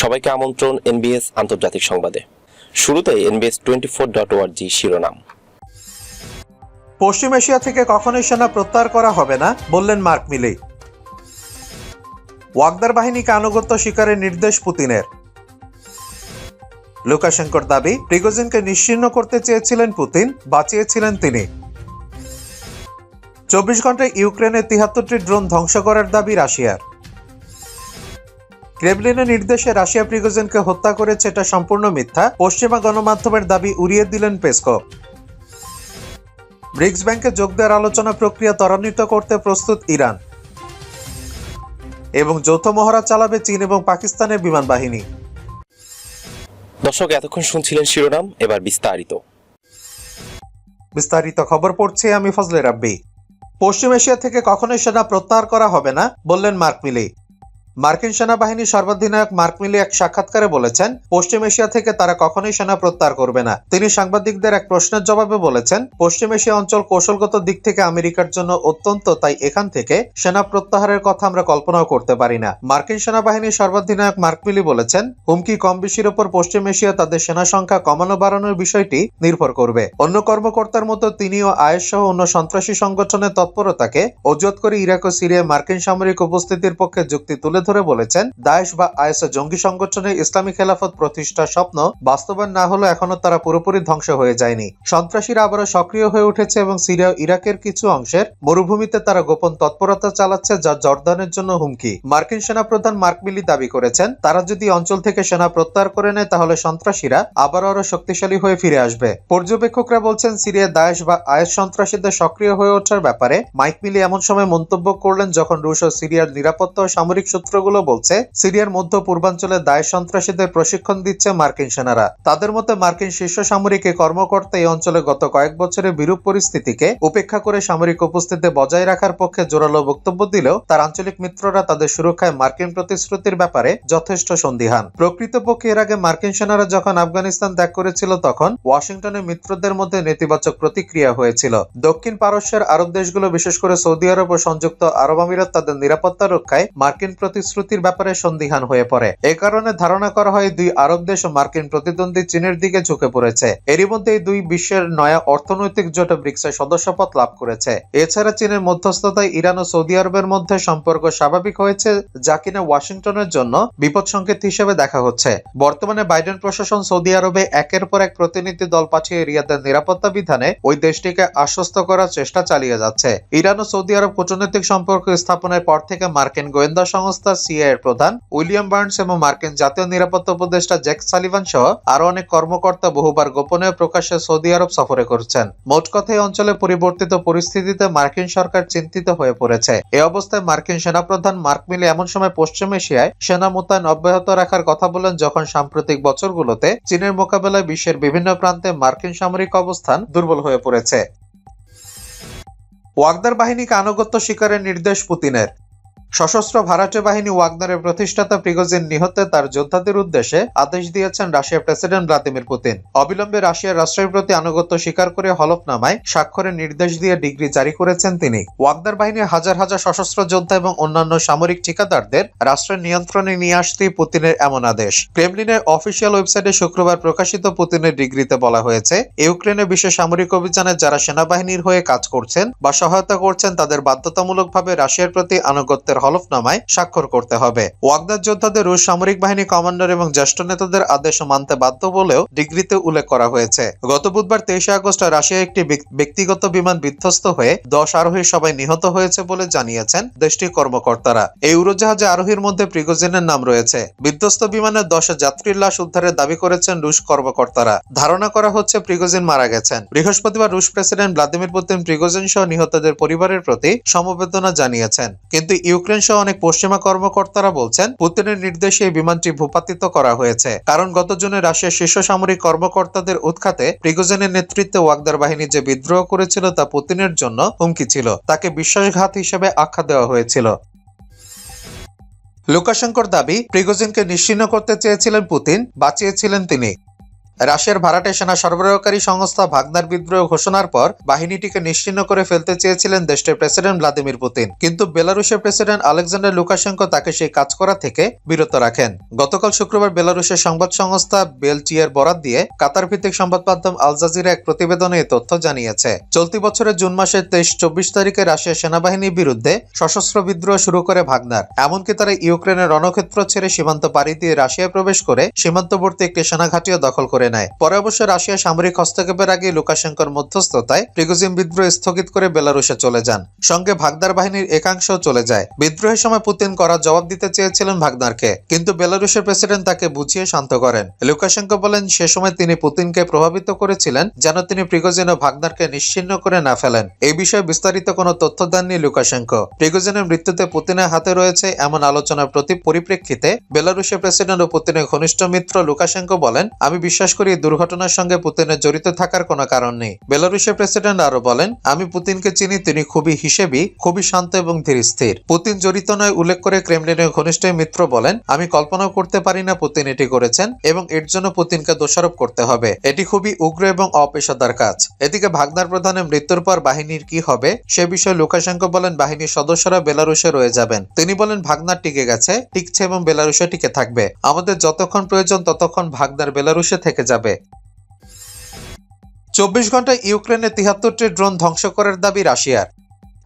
সবাইকে আমন্ত্রণ এনবিএস আন্তর্জাতিক সংবাদে। শুরুতে এনবিএস টোয়েন্টি ফোর ডট ওয়ার্জি শিরোনাম। পশ্চিম এশিয়া থেকে কখনোই সেনা প্রত্যাহার করা হবে না, বললেন মার্ক মিলি। ওয়াগদার বাহিনীকে আনুগত্য শিকারের নির্দেশ পুতিনের। লুকাশেঙ্কর দাবি, প্রিগোজিনকে নিশ্চিহ্ন করতে চেয়েছিলেন পুতিন, বাঁচিয়েছিলেন তিনি। চব্বিশ ঘন্টায় ইউক্রেনের তিহাত্তরটি ড্রোন ধ্বংস করার দাবি রাশিয়ার। ক্রেমলিনের নির্দেশে রাশিয়া প্রিগোজেনকে হত্যা করেছে এটা সম্পূর্ণ মিথ্যা। পশ্চিমা গণমাধ্যমের দাবি উড়িয়ে দিলেন পেসকো। ব্রিক্স ব্যাংকে যোগ দেওয়ার আলোচনা প্রক্রিয়া ত্বরান্বিত করতে প্রস্তুত ইরান। এবং যৌথ মহড়া চালাবে চীন এবং পাকিস্তানের বিমান বাহিনী। দর্শক এতক্ষণ শুনছিলেন শিরোনাম এবার বিস্তারিত। বিস্তারিত খবর পড়ছে আমি ফজলে রাব্বি। পশ্চিম এশিয়া থেকে কখনোই সেনা প্রত্যাহার করা হবে না বললেন মার্ক মিলি। মার্কিন সেনাবাহিনীর সর্বাধিনায়ক মার্ক মিলি এক সাক্ষাৎকারে বলেছেন, পশ্চিম এশিয়া থেকে তারা কখনোই সেনা প্রত্যাহার করবে না। তিনি সাংবাদিকদের এক প্রশ্নের জবাবে বলেছেন, পশ্চিম এশিয়া অঞ্চল কৌশলগত দিক থেকে আমেরিকার জন্য অত্যন্ত, তাই এখান থেকে সেনা প্রত্যাহারের কথা আমরা কল্পনাও করতে পারি না। মার্কিন সেনাবাহিনীর সর্বাধিনায়ক মার্ক মিলি বলেছেন, হুমকি কম বেশির ওপর পশ্চিম এশিয়া তাদের সেনা সংখ্যা কমানো বাড়ানোর বিষয়টি নির্ভর করবে। অন্য কর্মকর্তার মতো তিনিও আয়েস সহ অন্য সন্ত্রাসী সংগঠনের তৎপরতাকে অজুত করে ইরাক ও সিরিয়ায় মার্কিন সামরিক উপস্থিতির পক্ষে যুক্তি তুলে ধরে বলেছেন, দায়েশ বা আইএস জঙ্গি সংগঠনের ইসলামী খেলাফত প্রতিষ্ঠার স্বপ্ন বাস্তবায়ন না হলেও এখনও তারা পুরোপুরি ধ্বংস হয়ে যায়নি। সন্ত্রাসীরা আবারও সক্রিয় হয়ে উঠেছে এবং সিরিয়া ইরাকের কিছু অংশের মরুভূমিতে তারা গোপন তৎপরতা চালাচ্ছে যা জর্দানের জন্য হুমকি। মার্কিন সেনাপ্রধান মার্ক মিলি দাবি করেছেন, তারা যদি অঞ্চল থেকে সেনা প্রত্যাহার করে নেয় তাহলে সন্ত্রাসীরা আবার আরও শক্তিশালী হয়ে ফিরে আসবে। পর্যবেক্ষকরা বলছেন সিরিয়া দায়েশ বা আয়েস সন্ত্রাসীদের সক্রিয় হয়ে ওঠার ব্যাপারে মাইক মিলি এমন সময় মন্তব্য করলেন যখন রুশ ও সিরিয়ার নিরাপত্তা ও সামরিক সূত্রগুলো বলছে, সিরিয়ার মধ্য পূর্বাঞ্চলে দায়েশ সন্ত্রাসীদের প্রশিক্ষণ দিচ্ছে মার্কিন সেনারা। তাদের মতে মার্কিন শীর্ষ সামরিক কর্মকর্তা এই অঞ্চলে গত কয়েক বছরের বিরূপ পরিস্থিতিকে উপেক্ষা করে সামরিক উপস্থিতি বজায় রাখার পক্ষে জোরালো বক্তব্য দিলেও তার আঞ্চলিক মিত্ররা তাদের সুরক্ষায় মার্কিন প্রতিশ্রুতির ব্যাপারে যথেষ্ট সন্দিহান। প্রকৃতপক্ষে এর আগে মার্কিন সেনারা যখন আফগানিস্তান ত্যাগ করেছিল তখন ওয়াশিংটনের মিত্রদের মধ্যে নেতিবাচক প্রতিক্রিয়া হয়েছিল। দক্ষিণ পারস্যের আরব দেশগুলো, বিশেষ করে সৌদি আরব ও সংযুক্ত আরব আমিরাত, তাদের নিরাপত্তা রক্ষায় মার্কিন প্রতিশ্রুতির ব্যাপারে সন্দিহান হয়ে পড়ে। এ কারণে ধারণা করা হয়, দুই আরব দেশ ও মার্কিন প্রতিদ্বন্দ্বী চীনের দিকে ঝুঁকে পড়েছে। এরই মধ্যে দুই বিশ্বের নয়া অর্থনৈতিক জোট ব্রিক্সের সদস্যপদ লাভ করেছে। এছাড়া চীনের মধ্যস্থতায় ইরান ও সৌদি আরবের মধ্যে সম্পর্ক স্বাভাবিক হয়েছে, যা কিনা ওয়াশিংটনের জন্য বিপদ সংকেত হিসেবে দেখা হচ্ছে। বর্তমানে বাইডেন প্রশাসন সৌদি আরবে একের পর এক প্রতিনিধি দল পাঠিয়ে রিয়াদের নিরাপত্তা বিধানে ওই দেশটিকে আশ্বস্ত করার চেষ্টা চালিয়ে যাচ্ছে। ইরান ও সৌদি আরব কূটনৈতিক সম্পর্ক স্থাপনের পর থেকে মার্কিন গোয়েন্দা সংস্থা সিআই এর প্রধান, উইলিয়াম বার্নস এবং মার্কিন জাতীয় নিরাপত্তা উপদেষ্টা জ্যাক সালিভান সহ আরও অনেক কর্মকর্তা বহুবার গোপনে প্রকাশ্যে সৌদি আরব সফরে করছেন। মোট কথা, এই অঞ্চলে পরিবর্তিত পরিস্থিতিতে মার্কিন সরকার চিন্তিত হয়ে পড়েছে। এ অবস্থায় মার্কিন সেনাপ্রধান মার্ক মিলে এমন সময় পশ্চিম এশিয়ায় সেনা মোতায়েন অব্যাহত রাখার কথা বলেন যখন সাম্প্রতিক বছরগুলোতে চীনের মোকাবেলায় বিশ্বের বিভিন্ন প্রান্তে মার্কিন সামরিক অবস্থান দুর্বল হয়ে পড়েছে। ওয়াগদার বাহিনীকে আনুগত্য শিকারের নির্দেশ পুতিনের। সশস্ত্র ভাড়াটে বাহিনী ওয়াগনারের প্রতিষ্ঠাতা প্রিগোজিন নিহতে তার যোদ্ধাদের উদ্দেশ্যে আদেশ দিয়েছেন রাশিয়ার প্রেসিডেন্ট ভ্লাদিমির পুতিন। অবিলম্বে রাশিয়ার রাষ্ট্রের প্রতি আনুগত্য স্বীকার করে হলফনামায় স্বাক্ষরের নির্দেশ দিয়ে ডিগ্রি জারি করেছেন তিনি। ওয়াগনার বাহিনীর হাজার হাজার সশস্ত্র যোদ্ধা এবং অন্যান্য সামরিক ঠিকাদারদের রাষ্ট্রের নিয়ন্ত্রণে নিয়ে আসতেই পুতিনের এমন আদেশ। ক্রেমলিনের অফিসিয়াল ওয়েবসাইটে শুক্রবার প্রকাশিত পুতিনের ডিগ্রিতে বলা হয়েছে, ইউক্রেনে বিশ্ব সামরিক অভিযানে যারা সেনাবাহিনীর হয়ে কাজ করছেন বা সহায়তা করছেন তাদের বাধ্যতামূলকভাবে রাশিয়ার প্রতি আনুগত্যের হলফনামায় স্বাক্ষর করতে হবে। ওয়াগদার যোদ্ধাদের রুশ সামরিক বাহিনী কমান্ডার এবং জ্যেষ্ঠ নেতাদের আদেশ মানতে বাধ্য বলেও ডিগ্রিতে উল্লেখ করা হয়েছে। গত বুধবার তেইশে আগস্ট রাশিয়া একটি ব্যক্তিগত বিমান বিধ্বস্ত হয়ে দশ আরোহী সবাই নিহত হয়েছে বলে জানিয়েছেন দেশটির কর্মকর্তারা। এই উড়োজাহাজে আরোহীর মধ্যে প্রিগোজিনের নাম রয়েছে। বিধ্বস্ত বিমানের দশ যাত্রীর লাশ উদ্ধারের দাবি করেছেন রুশ কর্মকর্তারা। ধারণা করা হচ্ছে প্রিগোজিন মারা গেছেন। বৃহস্পতিবার রুশ প্রেসিডেন্ট ভ্লাদিমির পুতিন প্রিগোজিন সহ নিহতদের পরিবারের প্রতি সমবেদনা জানিয়েছেন। কিন্তু ইউক্রেন সহ অনেক পশ্চিমা কর্মকর্তারা বলছেন, পুতিনের নির্দেশে এই বিমানটি ভূপাতিত করা হয়েছে। কারণ গত জুনে রাশিয়ার শীর্ষ সামরিক কর্মকর্তাদের উৎখাতে প্রিগোজেনের নেতৃত্বে ওয়াগদার বাহিনী যে বিদ্রোহ করেছিল তা পুতিনের জন্য হুমকি ছিল। তাকে বিশ্বাসঘাত হিসেবে আখ্যা দেওয়া হয়েছিল। লুকাশেঙ্কর দাবি, প্রিগোজিনকে নিশ্চিহ্ন করতে চেয়েছিলেন পুতিন, বাঁচিয়েছিলেন তিনি। রাশিয়ার ভাড়াটে সেনা সরবরাহকারী সংস্থা ভাগনার বিদ্রোহ ঘোষণার পর বাহিনীটিকে নিশ্চিহ্ন করে ফেলতে চেয়েছিলেন দেশটির প্রেসিডেন্ট ভ্লাদিমির পুতিন। কিন্তু বেলারুশের প্রেসিডেন্ট আলেকজান্ডার লুকাশেঙ্কো তাকে সেই কাজ করা থেকে বিরত রাখেন। গতকাল শুক্রবার বেলারুশের সংবাদ সংস্থা বেলচিয়ার বরাত দিয়ে কাতার ভিত্তিক সংবাদ মাধ্যম আল জাজিরা এক প্রতিবেদনে এই তথ্য জানিয়েছে। চলতি বছরের জুন মাসের তেইশ চব্বিশ তারিখে রাশিয়ার সেনাবাহিনীর বিরুদ্ধে সশস্ত্র বিদ্রোহ শুরু করে ভাগনার। এমনকি তারা ইউক্রেনের রণক্ষেত্র ছেড়ে সীমান্ত পাড়ি দিয়ে রাশিয়ায় প্রবেশ করে সীমান্তবর্তী একটি সেনাঘাঁটিও দখল করে নেয় পরে অবশ্য রাশিয়া সামরিক হস্তক্ষেপের আগে লুকাশেঙ্কর মধ্যস্থতায় প্রিগোজিন বিদ্রোহ স্থগিত করে বেলারুশে চলে যান। সঙ্গে ভাগদার বাহিনীর একাংশও চলে যায়। বিদ্রোহের সময় পুতিন করা জবাব দিতে চেয়েছিলেন ভাগনারকে কিন্তু বেলারুশের প্রেসিডেন্ট তাকে বুঝিয়ে শান্ত করেন। লুকাশেঙ্কো বলেন, সে সময় তিনি পুতিনকে প্রভাবিত করেছিলেন, যেন তিনি প্রিগোজিন ও ভাগনারকে নিশ্চিন্ন করে না ফেলেন। এই বিষয়ে বিস্তারিত কোনো তথ্য দেননি লুকাশেঙ্কো। প্রিগোজিনের মৃত্যুতে পুতিনের হাতে রয়েছে এমন আলোচনার প্রতি পরিপ্রেক্ষিতে বেলারুশের প্রেসিডেন্ট ও পুতিনের ঘনিষ্ঠ মিত্র লুকাশেঙ্কো বলেন, আমি বিশ্বাস করি দুর্ঘটনার সঙ্গে পুতিনের জড়িত থাকার কোনো কারণ নেই। বেলারুশের প্রেসিডেন্ট আরও বলেন, আমি পুতিনকে চিনি, তিনি খুবই হিসেবি, খুবই শান্ত এবং ধীর স্থির। পুতিন জড়িত নয়, উল্লেখ করে ক্রেমলিনের ঘনিষ্ঠ মিত্র বলেন, আমি কল্পনাও করতে পারি না পুতিন এটি করেছেন এবং এর জন্য পুতিনকে দোষারোপ করতে হবে। এটি খুবই উগ্র এবং অপেশাদার কাজ। এদিকে ভাগনার প্রধানের মৃত্যুর পর বাহিনীর কি হবে, সে বিষয়ে লুকাশেঙ্কো বলেন, বাহিনীর সদস্যরা বেলারুশে রয়ে যাবেন। তিনি বলেন, ভাগনার টিকে গেছে, টিকছে এবং বেলারুশে টিকে থাকবে। আমাদের যতক্ষণ প্রয়োজন, ততক্ষণ ভাগনার বেলারুশে থেকে যাবে। চব্বিশ ঘন্টায় ইউক্রেনের তিহাত্তরটি ড্রোন ধ্বংস করার দাবি রাশিয়ার।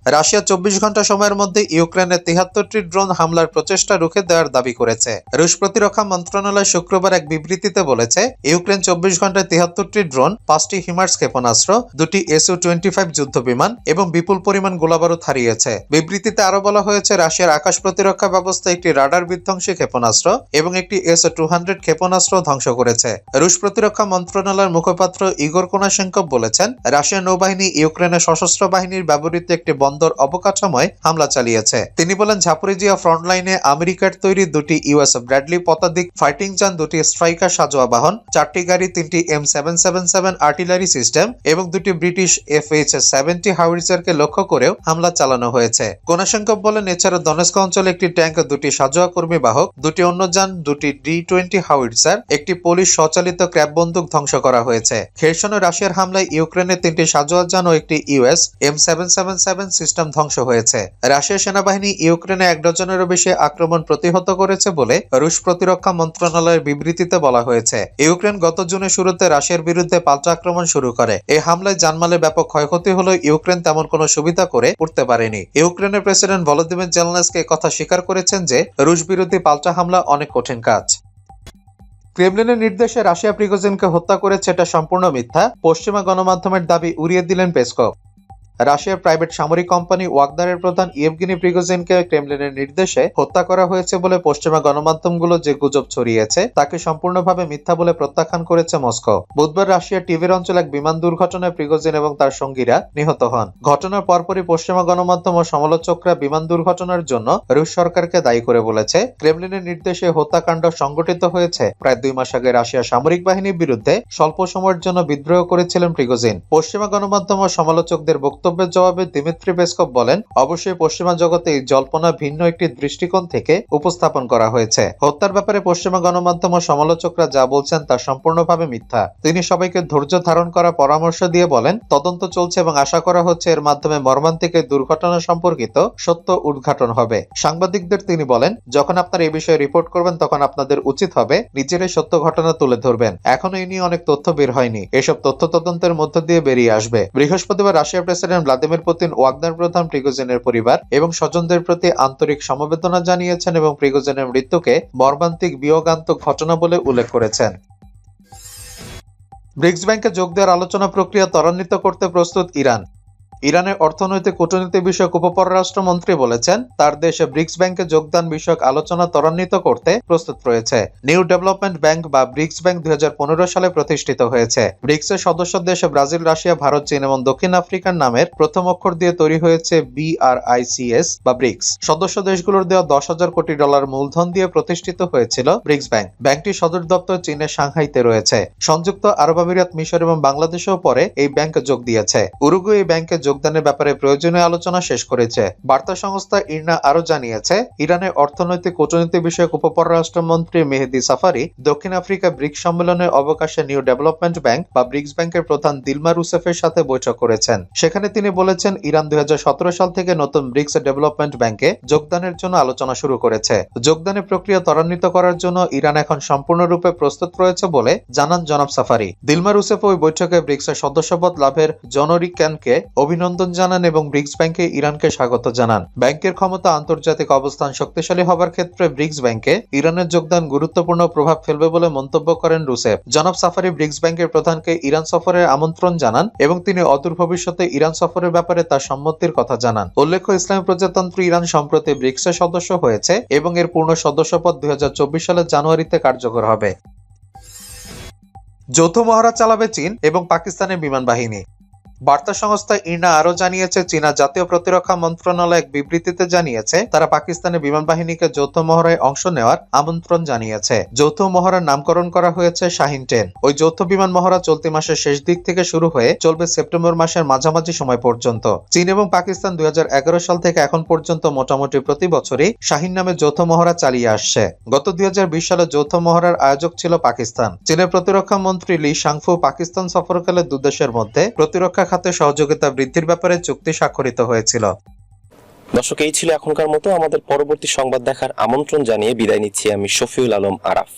রাশিয়া চব্বিশ ঘণ্টা সময়ের মধ্যে ইউক্রেনের তিহাত্তরটি ড্রোন হামলার প্রচেষ্টা রুখে দেওয়ার দাবি করেছে। রুশ প্রতিরক্ষা মন্ত্রণালয় শুক্রবার এক বিবৃতিতে বলেছে, ইউক্রেন চব্বিশ ঘন্টায় তিহাত্তরটি ড্রোন, পাঁচটি হিমার্স ক্ষেপণাস্ত্র, দুটি এসইউ টোয়েন্টি ফাইভ যুদ্ধ বিমান এবং বিপুল পরিমাণ গোলাবারুদ হারিয়েছে। বিবৃতিতে আরও বলা হয়েছে, রাশিয়ার আকাশ প্রতিরক্ষা ব্যবস্থা একটি রাডার বিধ্বংসী ক্ষেপণাস্ত্র এবং একটি এসও টু হান্ড্রেড ক্ষেপণাস্ত্র ধ্বংস করেছে। রুশ প্রতিরক্ষা মন্ত্রণালয়ের মুখপাত্র ইগোর কোনাশেঙ্কভ বলেছেন রাশিয়ার নৌবাহিনী ইউক্রেনের সশস্ত্র বাহিনীর ব্যবহৃত একটি বন্দর অবকাঠামোয় হামলা চালিয়েছে। তিনি বলেন ঝাপুরিজিয়া ফ্রন্টলাইনে আমেরিকার তৈরি দুটি ইউএস ব্র্যাডলি পতাধিক ফাইটিং যান, দুটি স্ট্রাইকার সাজোয়া বাহন, চারটি গাড়ি, তিনটি M seven seven seven artillery system এবং দুটি ব্রিটিশ এফ এইচ সেভেন্টি হাউইজারকে লক্ষ্য করেও হামলা চালানো হয়েছে। কোনাশঙ্কভ বলেন, এছাড়া দনেস্ক অঞ্চলে একটি ট্যাঙ্ক, দুটি সাজোয়া কর্মী বাহক, দুটি অন্য যান, দুটি ডি টোয়েন্টি হাউইটজার একটি পুলিশ স্বচালিত ক্র্যাব বন্দুক ধ্বংস করা হয়েছে। খেরসনে রাশিয়ার হামলায় ইউক্রেনের তিনটি সাজোয়া যান ও একটি US M seven seven seven system ধ্বংস হয়েছে। রাশিয়ার সেনাবাহিনী ইউক্রেনে এক ডজনেরও বেশি আক্রমণ প্রতিহত করেছে বলে রুশ প্রতিরক্ষা মন্ত্রণালয়ের বিবৃতিতে বলা হয়েছে। ইউক্রেন গত জুনের শুরুতে রাশিয়ার বিরুদ্ধে পাল্টা আক্রমণ শুরু করে। এই হামলায় জানমালের ব্যাপক ক্ষয়ক্ষতি হলেও ইউক্রেন তেমন কোনো সুবিধা করে উঠতে পারেনি। ইউক্রেনের প্রেসিডেন্ট ভলোদিমির জেলনেসকে কথা স্বীকার করেছেন যে, রুশ বিরোধী পাল্টা হামলা অনেক কঠিন কাজ। ক্রেমলিনের নির্দেশে রাশিয়া প্রিগোজিনকে হত্যা করেছে এটা সম্পূর্ণ মিথ্যা। পশ্চিমা গণমাধ্যমের দাবি উড়িয়ে দিলেন পেসকভ। রাশিয়ার প্রাইভেট সামরিক কোম্পানি ওয়াগনারের প্রধান ইয়েভগিনি প্রিগোজিনকে ক্রেমলিনের নির্দেশে হত্যা করা হয়েছে বলে পশ্চিমা গণমাধ্যমগুলো যে গুজব ছড়িয়েছে, তাকে সম্পূর্ণভাবে মিথ্যা বলে প্রত্যাখ্যান করেছে মস্কো। বুধবার রাশিয়ার টিভির অঞ্চলে এক বিমান দুর্ঘটনায় প্রিগোজিন এবং তার সঙ্গীরা নিহত হন। ঘটনার পরপরই পশ্চিমা গণমাধ্যম ও সমালোচকরা বিমান দুর্ঘটনার জন্য রুশ সরকারকে দায়ী করে বলেছে, ক্রেমলিনের নির্দেশে হত্যাকাণ্ড সংগঠিত হয়েছে। প্রায় দুই মাস আগে রাশিয়া সামরিক বাহিনীর বিরুদ্ধে স্বল্প সময়ের জন্য বিদ্রোহ করেছিলেন প্রিগোজিন। পশ্চিমা গণমাধ্যম ও সমালোচকদের বক্তব্যের জবাবে দিমিত্রি পেসকভ বলেন, অবশ্যই পশ্চিমা জগতে এই জল্পনা ভিন্ন একটি দৃষ্টিকোণ থেকে উপস্থাপন করা হয়েছে। হত্যার ব্যাপারে পশ্চিমা গণমাধ্যম ও সমালোচকরা যা বলছেন তা সম্পূর্ণভাবে মিথ্যা। তিনি সবাইকে ধৈর্য ধারণ করার পরামর্শ দিয়ে বলেন, তদন্ত চলছে এবং আশা করা হচ্ছে এর মাধ্যমে মর্মান্তিক এই দুর্ঘটনা সম্পর্কিত সত্য উদ্ঘাটন হবে। সাংবাদিকদের তিনি বলেন, যখন আপনারা এই বিষয়ে রিপোর্ট করবেন, তখন আপনাদের উচিত হবে নিজেরাই সত্য ঘটনা তুলে ধরবেন। এখনও এই নিয়ে অনেক তথ্য বের হয়নি। এসব তথ্য তদন্তের মধ্য দিয়ে বেরিয়ে আসবে। বৃহস্পতিবার রাশিয়ার প্রেসিডেন্ট ভ্লাদিমির পুতিন, ওয়াগনার প্রধান প্রিগোজেনের পরিবার এবং স্বজনদের প্রতি আন্তরিক সমবেদনা জানিয়েছেন এবং প্রিগোজেনের মৃত্যুকে মর্মান্তিক বিয়োগান্তক ঘটনা বলে উল্লেখ করেছেন। ব্রিক্স ব্যাংকে যোগ দেওয়ার আলোচনা প্রক্রিয়া ত্বরান্বিত করতে প্রস্তুত ইরান। ইরানের অর্থনৈতিক কূটনীতি বিষয়ক উপপররাষ্ট্রমন্ত্রী বলেছেন, তার দেশে ব্রিক্স ব্যাংকে যোগদান বিষয়ক আলোচনা ত্বরান্বিত করতে প্রস্তুত রয়েছে। নিউ ডেভেলপমেন্ট ব্যাংক বা ব্রিক্স ব্যাংক দুই সালে প্রতিষ্ঠিত হয়েছে। ব্রিক্সের সদস্য দেশে ব্রাজিল, রাশিয়া, ভারত, চীন এবং দক্ষিণ আফ্রিকার নামের প্রথম অক্ষর দিয়ে তৈরি হয়েছে বিআরআইসিএস বা ব্রিক্স। সদস্য দেশগুলোর দেওয়া দশ হাজার কোটি ডলার মূলধন দিয়ে প্রতিষ্ঠিত হয়েছিল ব্রিক্স ব্যাংক। ব্যাংকটির সদর দপ্তর চীনের সাংহাইতে রয়েছে। সংযুক্ত আরব আমিরাত, মিশর এবং বাংলাদেশেও পরে এই ব্যাংক যোগ দিয়েছে। উরুগুয়ে এই ব্যাংকে যোগ যোগদানের ব্যাপারে প্রয়োজনীয় আলোচনা শেষ করেছে। বার্তা সংস্থা ইরনা আরও জানিয়েছে, ইরানের অর্থনৈতিক কূটনীতি বিষয়ক উপপররাষ্ট্রমন্ত্রী মেহেদি সাফারি দক্ষিণ আফ্রিকা ব্রিক্স সম্মেলনের অবকাশে নিউ ডেভেলপমেন্ট ব্যাংক বা ব্রিক্স ব্যাংকের প্রধান দিলমা রুসেফের সাথে বৈঠক করেছেন। সেখানে তিনি বলেছেন, ইরান দুই সাল থেকে নতুন ব্রিক্স ডেভেলপমেন্ট ব্যাংকে যোগদানের জন্য আলোচনা শুরু করেছে। যোগদানের প্রক্রিয়া ত্বরান্বিত করার জন্য ইরান এখন সম্পূর্ণরূপে প্রস্তুত রয়েছে বলে জানান জনাব সাফারি। দিলমা রুসেফ ওই বৈঠকে ব্রিক্সের সদস্যপদ লাভের জনরি ক্যানকে অভিনন্দন জানান এবং ব্রিক্স ব্যাংকে ইরানকে স্বাগত জানান। ব্যাংকের ক্ষমতা আন্তর্জাতিক অবস্থান শক্তিশালী হবার ক্ষেত্রে ব্রিক্স ব্যাংকে ইরানের যোগদান গুরুত্বপূর্ণ প্রভাব ফেলবে বলে মন্তব্য করেন রুসেফ। জনাব সাফারি ব্রিক্স ব্যাংকের প্রধানকে ইরান সফরের আমন্ত্রণ জানান এবং তিনি অদূর ভবিষ্যতে ইরান সফরের ব্যাপারে তার সম্মতির কথা জানান। উল্লেখ্য, ইসলামী প্রজাতন্ত্র ইরান সম্প্রতি ব্রিক্সের সদস্য হয়েছে এবং এর পূর্ণ সদস্যপদ দুই হাজার চব্বিশ সালের জানুয়ারিতে কার্যকর হবে। যৌথ মহড়া চালাবে চীন এবং পাকিস্তানের বিমান বাহিনী। বার্তা সংস্থা ইনা আরও জানিয়েছে, চীনা জাতীয় প্রতিরক্ষা মন্ত্রণালয় এক বিবৃতিতে জানিয়েছে, তারা পাকিস্তানের বিমান বাহিনীকে যৌথ মহড়ায় অংশ নেওয়ার আমন্ত্রণ জানিয়েছে। যৌথ মহড়ার নামকরণ করা হয়েছে শাহিন টেন। ওই যৌথ বিমান মহড়া চলতি মাসের শেষ দিক থেকে শুরু হয়ে চলবে সেপ্টেম্বর মাসের মাঝামাঝি সময় পর্যন্ত। চীন এবং পাকিস্তান দুই হাজার এগারো সাল থেকে এখন পর্যন্ত মোটামুটি প্রতি বছরই শাহিন নামে যৌথ মহড়া চালিয়ে আসছে। গত দুই হাজার বিশ সালে যৌথ মহড়ার আয়োজক ছিল পাকিস্তান। চীনের প্রতিরক্ষা মন্ত্রী লি সাংফু পাকিস্তান সফরকালে দুদেশের মধ্যে প্রতিরক্ষা খাতে সহযোগিতা বৃদ্ধির ব্যাপারে চুক্তি স্বাক্ষরিত হয়েছিল। দর্শক, এই ছিল এখনকার মতো। আমাদের পরবর্তী সংবাদ দেখার আমন্ত্রণ জানিয়ে বিদায় নিচ্ছি আমি শফিউল আলম আরাফ।